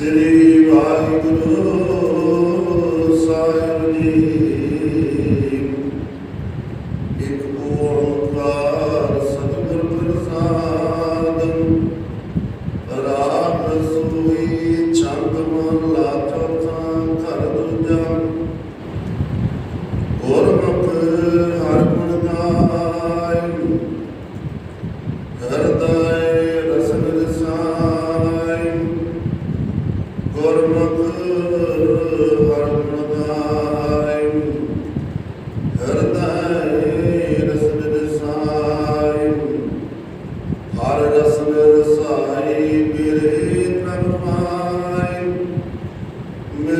ਸ੍ਰੀ ਵਾਹਿਗੁਰੂ ਸਾਹਿਬ ਜੀ। ਇੱਕ ਉਹ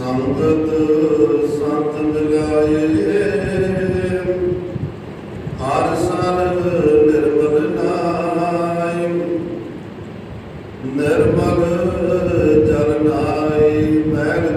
ਸੰਗਤ ਸੰਤ ਮਿਲਾਏ ਹਰ ਸਰ ਨਿਰਮਲ ਨਾਇ ਨਿਰਮਲ ਜਨ ਨਾਇ ਮੈਲ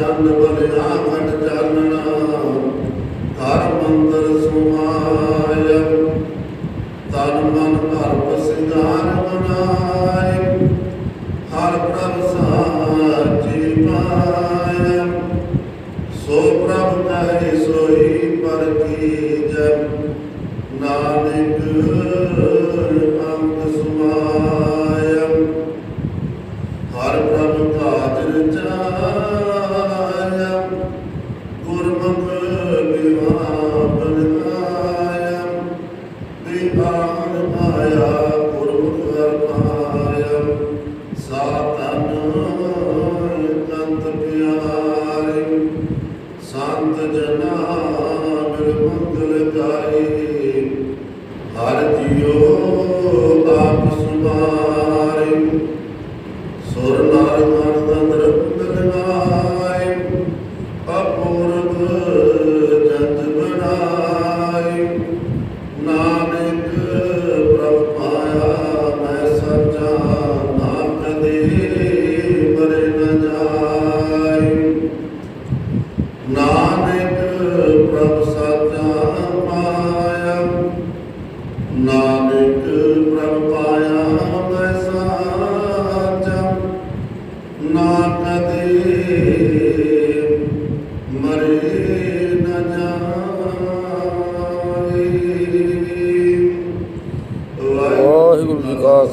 ਜਨ ਬਲਿਆ ਘਟ ਚਾਨਣਾ, ਹਰ ਮੰਦਰ ਸੁਮਾਇ ਤਨ ਮਨ ਭਰਪ ਸਿੰਗਾਰ ਮਨਾਇ ਹਰ ਪ੍ਰਭ ਸਾਚੀ ਪਾਇ ਸੋ ਪ੍ਰਭ ਕਹੇ, ਸੋਈ ਪਰ ਕੀ ਜਨ ਨਾਨਕ الله